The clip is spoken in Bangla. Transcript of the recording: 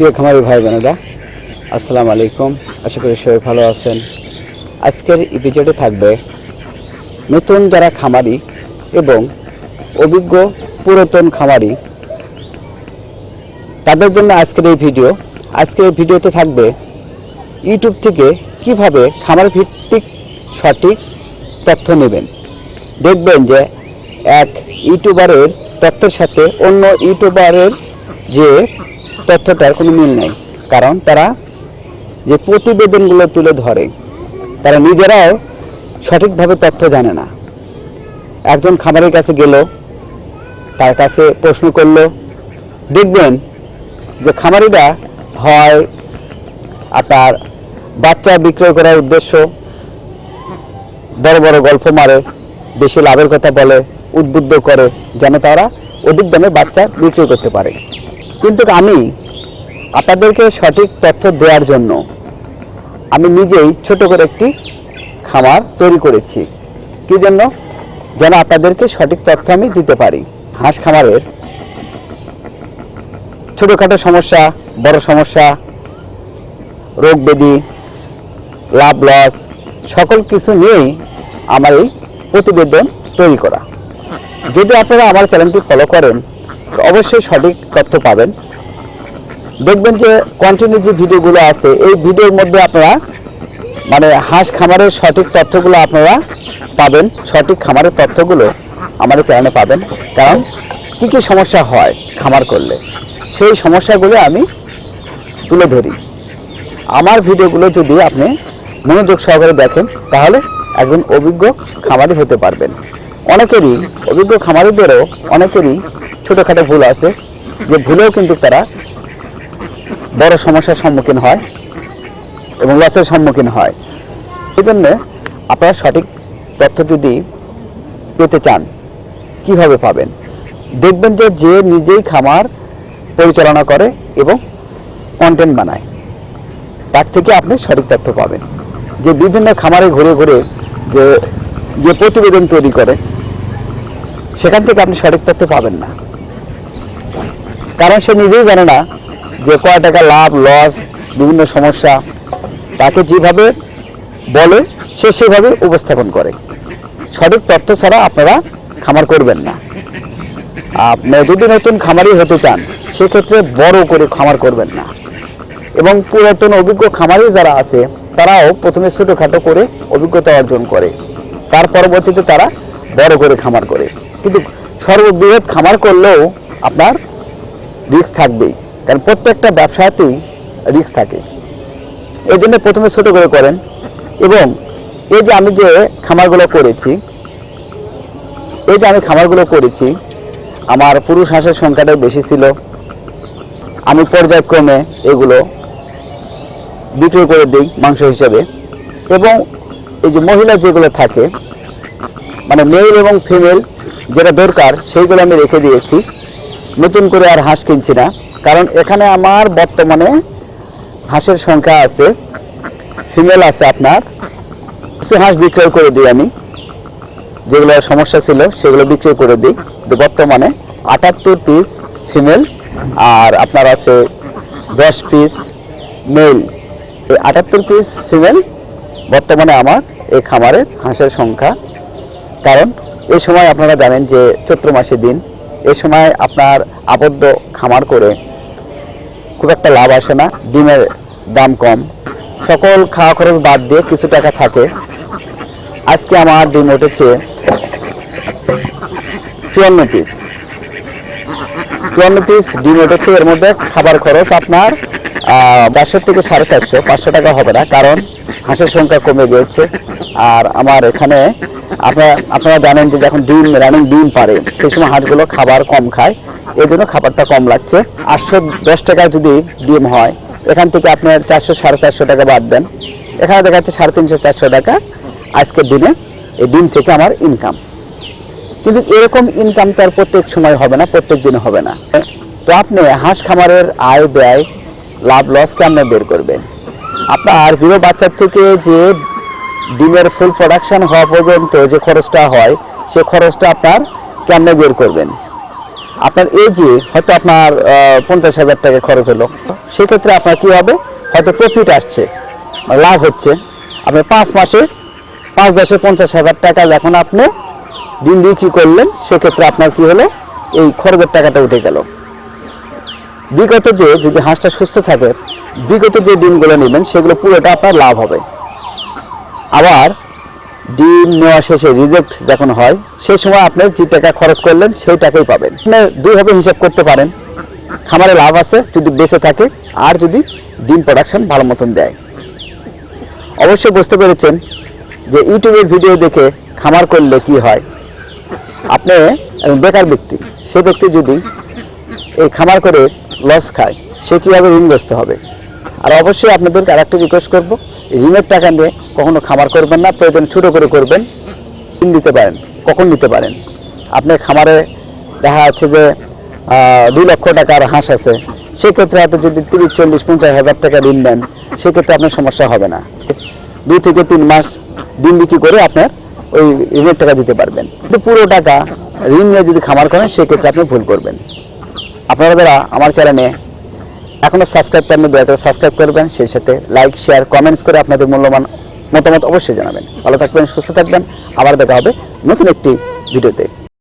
প্রিয় খামারি ভাই বোনেরা আসসালামু আলাইকুম। আশা করি সবাই ভালো আছেন। আজকের এপিসোডে থাকবে নতুন যারা খামারি এবং অভিজ্ঞ পুরাতন খামারি, তাদের জন্য আজকের এই ভিডিও। আজকের এই ভিডিওতে থাকবে ইউটিউব থেকে কীভাবে খামার ভিত্তিক সঠিক তথ্য নেবেন। দেখবেন যে এক ইউটিউবারের তথ্যের সাথে অন্য ইউটিউবারের যে তথ্যটার কোনো মিল নেই। কারণ তারা যে প্রতিবেদনগুলো তুলে ধরে, তারা নিজেরাও সঠিকভাবে তথ্য জানে না। একজন খামারের কাছে গেল, তার কাছে প্রশ্ন করল, দেখবেন যে খামারিরা হয় আপনার বাচ্চা বিক্রয় করার উদ্দেশ্য, বড় বড় গল্প মারে, বেশি লাভের কথা বলে, উদ্বুদ্ধ করে, যেন তারা অধিক দামে বাচ্চা বিক্রয় করতে পারে। কিন্তু আমি আপনাদেরকে সঠিক তথ্য দেওয়ার জন্য আমি নিজেই ছোট করে একটি খামার তৈরি করেছি। কি জন্য? যেন আপনাদেরকে সঠিক তথ্য আমি দিতে পারি। হাঁস খামারের ছোটোখাটো সমস্যা, বড় সমস্যা, রোগ ব্যাধি, লাভ লস, সকল কিছু নিয়েই আমার এই প্রতিবেদন তৈরি করা। যদি আপনারা আমার চ্যানেলটি ফলো করেন অবশ্যই সঠিক তথ্য পাবেন। দেখবেন যে কন্টিনিউ যে ভিডিওগুলো আছে, এই ভিডিওর মধ্যে আপনারা মানে হাঁস খামারের সঠিক তথ্যগুলো আপনারা পাবেন। সঠিক খামারের তথ্যগুলো আমাদের চ্যানেলে পাবেন। কারণ কী কী সমস্যা হয় খামার করলে, সেই সমস্যাগুলো আমি তুলে ধরি। আমার ভিডিওগুলো যদি আপনি মনোযোগ সহকারে দেখেন, তাহলে একজন অভিজ্ঞ খামারি হতে পারবেন। অনেকেরই অভিজ্ঞ খামারিদেরও অনেকেরই ছোটোখাটো ভুল আছে, যে ভুলেও কিন্তু তারা বড় সমস্যার সম্মুখীন হয় এবং লসের সম্মুখীন হয়। এই জন্যে আপনারা সঠিক তথ্য যদি পেতে চান, কীভাবে পাবেন? দেখবেন যে যে নিজেই খামার পরিচালনা করে এবং কন্টেন্ট বানায়, তার থেকে আপনি সঠিক তথ্য পাবেন। যে বিভিন্ন খামারে ঘুরে ঘুরে যে যে প্রতিবেদন তৈরি করে, সেখান থেকে আপনি সঠিক তথ্য পাবেন না। কারণ সে নিজেই জানে না যে কয় টাকা লাভ লস বিভিন্ন সমস্যা। তাকে যেভাবে বলে, সে সেভাবে উপস্থাপন করে। সঠিক তথ্য ছাড়া আপনারা খামার করবেন না। আপনি যদি নতুন খামারি হতে চান, সেক্ষেত্রে বড় করে খামার করবেন না। এবং পুরাতন অভিজ্ঞ খামারি যারা আছে, তারাও প্রথমে ছোটোখাটো করে অভিজ্ঞতা অর্জন করে। তার পরবর্তীতে তারা বড় করে খামার করে। কিন্তু সর্ববৃহৎ খামার করলেও আপনার রিস্ক থাকবেই। কারণ প্রত্যেকটা ব্যবসাতেই রিস্ক থাকে। এই জন্য প্রথমে ছোট করে করেন। এবং এই যে আমি যে খামারগুলো করেছি, এই যে আমি খামারগুলো করেছি, আমার পুরুষ হাঁসের সংখ্যাটাই বেশি ছিল। আমি পর্যায়ক্রমে এগুলো বিক্রি করে দিই মাংস হিসেবে। এবং এই যে মহিলা যেগুলো থাকে মানে মেল এবং ফিমেল যেটা দরকার, সেইগুলো আমি রেখে দিয়েছি। নতুন করে আর হাঁস কিনছি না। কারণ এখানে আমার বর্তমানে হাঁসের সংখ্যা আছে ফিমেল আছে আপনার। কিছু হাঁস বিক্রয় করে দিই আমি। যেগুলো সমস্যা ছিল, সেগুলো বিক্রয় করে দিই। বর্তমানে আটাত্তর পিস ফিমেল আর আপনার আছে দশ পিস মেল এই আটাত্তর পিস ফিমেল বর্তমানে আমার এই খামারের হাঁসের সংখ্যা। কারণ এই সময় আপনারা জানেন যে চৈত্র মাসের দিন এই সময় আপনার আবদ্ধ খামার করে খুব একটা লাভ আসে না, ডিমের দাম কম। সকল খাওয়া খরচ বাদ দিয়ে কিছু টাকা থাকে। আজকে আমার ডিম উঠেছে চুয়ান্ন পিস চুয়ান্ন পিস ডিম উঠেছে, এর মধ্যে খাবার খরচ আপনার চারশো থেকে সাড়ে চারশো, পাঁচশো টাকা হবে না, কারণ হাঁসের সংখ্যা কমে গিয়েছে। আর আমার এখানে আপনারা আপনারা জানেন যে যখন ডিম, রানিং ডিম পারে, সেই সময় হাঁসগুলো খাবার কম খায়। এই জন্য খাবারটা কম লাগছে। আটশো দশ টাকায় যদি ডিম হয়, এখান থেকে আপনার চারশো, সাড়ে চারশো টাকা বাদ দেন। এখানে দেখা যাচ্ছে সাড়ে তিনশো, চারশো টাকা আজকের দিনে এই ডিম থেকে আমার ইনকাম কিন্তু এরকম ইনকাম তো আর প্রত্যেক সময় হবে না, প্রত্যেক দিনে হবে না। তো আপনি হাঁস খামারের আয় ব্যয়, লাভ লস কেমনে বের করবেন। আপনার জিরো বাচ্চার থেকে যে ডিমের ফুল প্রোডাকশন হওয়া পর্যন্ত যে খরচটা হয়, সে খরচটা আপনার কেমনে বের করবেন? আপনার এই যে হয়তো আপনার পঞ্চাশ হাজার টাকা খরচ হলো, সেক্ষেত্রে আপনার কি হবে? হয়তো প্রফিট আসছে, লাভ হচ্ছে। আপনি পাঁচ মাসে, পাঁচ দশে পঞ্চাশ হাজার টাকা যখন আপনি ডিম বিক্রি করলেন, সেক্ষেত্রে আপনার কি হলো? এই খরচের টাকাটা উঠে গেল। বিগত যে, যদি হাঁসটা সুস্থ থাকে, বিগত যে ডিমগুলো নেবেন, সেগুলো পুরোটা আপনার লাভ হবে। আবার ডিম নেওয়া শেষে রিজেক্ট যখন হয় সেই সময় আপনি যে টাকা খরচ করলেন, সেই টাকাই পাবেন। আপনি দুইভাবে হিসাব করতে পারেন। খামারে লাভ আছে, যদি বেঁচে থাকে, আর যদি ডিম প্রোডাকশন ভালো মতন দেয়। অবশ্যই বুঝতে পেরেছেন যে ইউটিউবের ভিডিও দেখে খামার করলে কি হয়? আপনি বেকার ব্যক্তি, সে ব্যক্তি যদি এই খামার করে লস খায়, সে কীভাবে ঋণগ্রস্ত হবে? আর অবশ্যই আপনাদেরকে আরেকটা রিকোয়েস্ট করব। ঋণের টাকা নিয়ে কখনো খামার করবেন না, প্রয়োজন ছোটো করে করবেন। ঋণ নিতে পারেন, কখন নিতে পারেন? আপনার খামারে দেখা যাচ্ছে যে দুই লক্ষ টাকার হাঁস আছে। সেক্ষেত্রে হয়তো যদি তিরিশ, চল্লিশ, পঞ্চাশ হাজার টাকা ঋণ নেন, সেক্ষেত্রে আপনার সমস্যা হবে না। দুই থেকে তিন মাস দিন বিক্রি করে আপনার ওই ঋণের টাকা দিতে পারবেন। কিন্তু পুরো টাকা ঋণ নিয়ে যদি খামার করেন, সেক্ষেত্রে আপনি ভুল করবেন। আপনারা যারা আমার চ্যানেলে এখনও সাবস্ক্রাইব করেন দয়া করে সাবস্ক্রাইব করবেন। সেই সাথে লাইক শেয়ার কমেন্টস করে আপনাদের মূল্যবান মতামত অবশ্যই জানাবেন। ভালো থাকবেন, সুস্থ থাকবেন। আবার দেখা হবে নতুন একটি ভিডিওতে